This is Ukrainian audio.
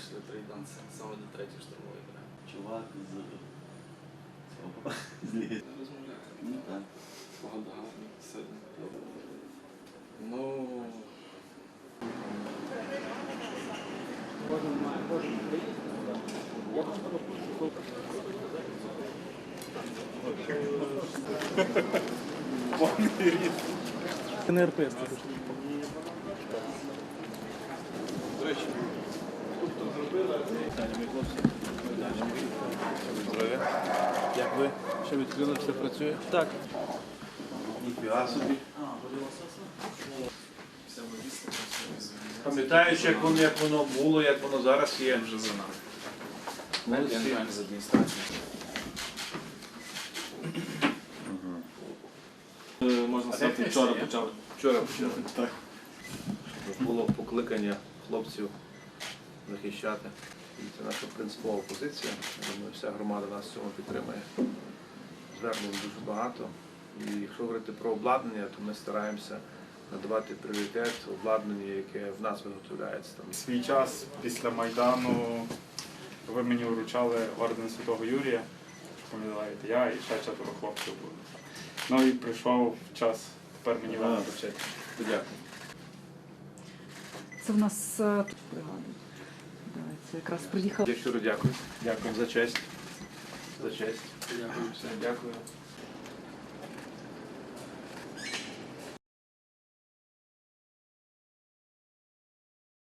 вирішили приєднатися саме до третьої штурмової бригади. Чувак з цього з лісу. Не розмовляю. Ну так. Погода гарна, сьогодні. Ну, НРП. до речі, Як ви? Що відкрили, все працює? Так. Ніфіга собі. Пам'ятаєш, як воно, як воно було, як воно зараз є. вже за нами. Не з адміністрації. Е, Можна сказати, вчора почали. Вчора почали. Щоб Було покликання хлопців захищати. І це наша принципова позиція. Я думаю, вся громада нас в цьому підтримує. Звернень дуже багато. І якщо говорити про обладнання, то ми стараємося надавати пріоритет обладнанню, яке в нас виготовляється. Там свій час після Майдану ви мені вручали орден Святого Юрія, пам'ятаєте, я і ще четверо хлопців було. Ну і прийшов час тепер мені вам вручити. Дякую. Це в нас е, бригада. Це якраз приїхав. Я щиро дякую. Дякую за честь. За честь. Дякую. Все, дякую.